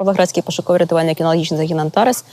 Павлоградський пошуковий рятувальний кінологічний загін Антарес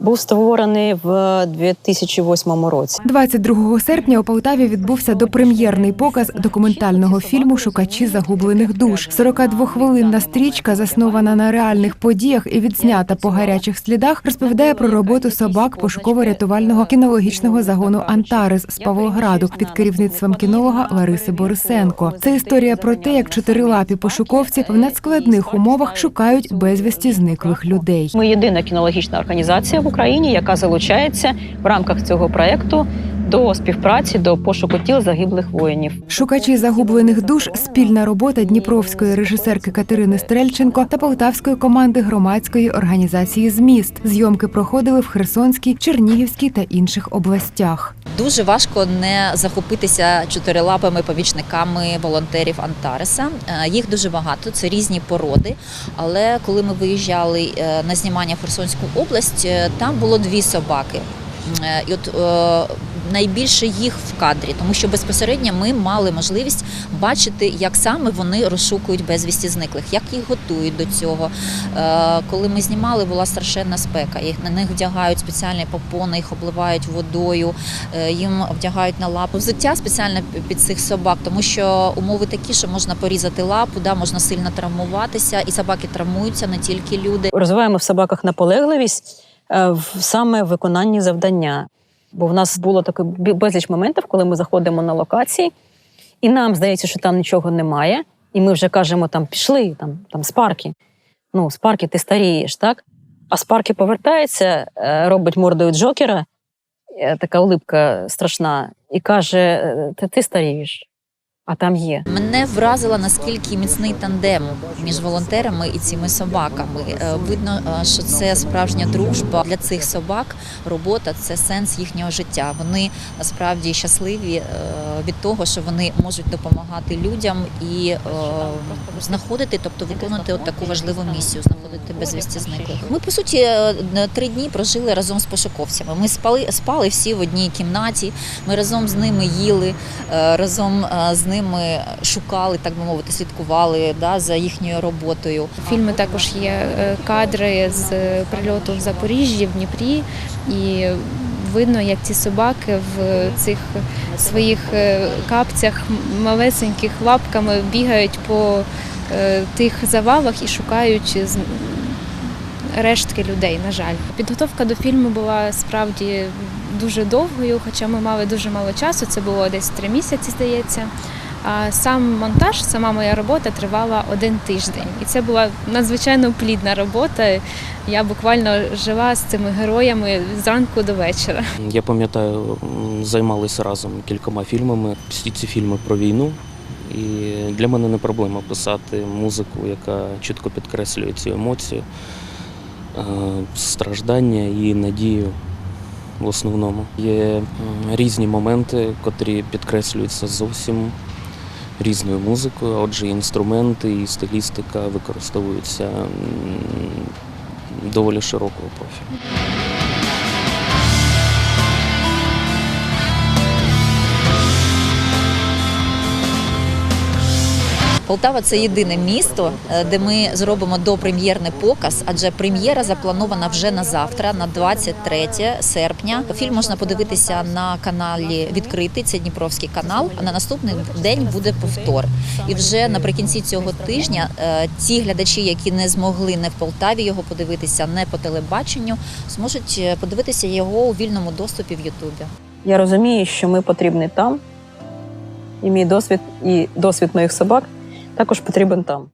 був створений в 2008 році. 22 серпня у Полтаві відбувся допрем'єрний показ документального фільму Шукачі загублених душ. 42-хвилинна стрічка, заснована на реальних подіях і відзнята по гарячих слідах, розповідає про роботу собак пошуково-рятувального кінологічного загону Антарес з Павлограду під керівництвом кінолога Лариси Борисенко. Це історія про те, як чотирилапі пошуковці в надскладних умовах шукають безвісті зниклих людей. Ми єдина кінологічна організація в Україні, яка залучається в рамках цього проекту до співпраці до пошуку тіл загиблих воїнів. Шукачі загублених душ спільна робота дніпровської режисерки Катерини Стрельченко та полтавської команди громадської організації Зміст. Зйомки проходили в Херсонській, Чернігівській та інших областях. Дуже важко не захопитися чотирилапими помічниками волонтерів Антареса. Е, Їх дуже багато, це різні породи. Але коли ми виїжджали е, на знімання в Херсонську область, е, там було дві собаки. Е, І от е, найбільше їх в кадрі, тому що безпосередньо ми мали можливість бачити, як саме вони розшукують безвісті зниклих, як їх готують до цього. Е, Коли ми знімали, була страшенна спека. Їх на них вдягають спеціальні попони, їх обливають водою, їм вдягають на лапу взуття спеціально під цих собак, тому що умови такі, що можна порізати лапу, да, можна сильно травмуватися, і собаки травмуються не тільки люди. Розвиваємо в собаках наполегливість в саме виконанні завдання. Бо в нас було таке безліч моментів, коли ми заходимо на локації, і нам здається, що там нічого немає. І ми вже кажемо, там пішли, там, там спарки. Ну, спарки, ти старієш, так? А спарки повертається, е, робить мордою Джокера, е, така улипка страшна, і каже: е, ти, ти старієш, а там є. Мене вразило наскільки міцний тандем між волонтерами і цими собаками. Е, Видно, е, що це справжня дружба для цих собак. Робота це сенс їхнього життя. Вони насправді щасливі е, від того, що вони можуть допомагати людям і знаходити, тобто виконувати от таку важливу місію, знаходити безвісті зниклих. Ми по суті три дні прожили разом з пошуковцями. Ми спали спали всі в одній кімнаті. Ми разом з ними їли, разом з ними шукали, так би мовити, слідкували да, за їхньою роботою. В фільмі також є е, кадри з е, прильоту в Запоріжжі, в Дніпрі, і видно, як ці собаки в цих своїх е, капцях малесеньких лапками бігають по тих завалах і шукають з- рештки людей, на жаль. Підготовка до фільму була справді дуже довгою, хоча ми мали дуже мало часу, це було десь три місяці, здається. А сам монтаж, сама моя робота тривала один тиждень. І це була надзвичайно плідна робота. Я буквально жила з цими героями зранку до вечора. Я пам'ятаю, займалися разом кількома фільмами. Всі ці фільми про війну. І для мене не проблема писати музику, яка чітко підкреслює цю емоцію, е, страждання і надію в основному. Є різні моменти, котрі підкреслюються зовсім різною музикою. Отже, інструменти і стилістика використовуються доволі широкого профілю. Полтава це єдине місто, е, де ми зробимо допрем'єрний показ, адже прем'єра запланована вже на завтра, на 23 серпня. Фільм можна подивитися на каналі Відкритий, це Дніпровський канал. А на наступний день буде повтор. І вже наприкінці цього тижня е, ті глядачі, які не змогли не в Полтаві його подивитися, не по телебаченню, зможуть е, подивитися його у вільному доступі в Ютубі. Я розумію, що ми потрібні там, і мій досвід, і досвід моїх собак також потрібен там.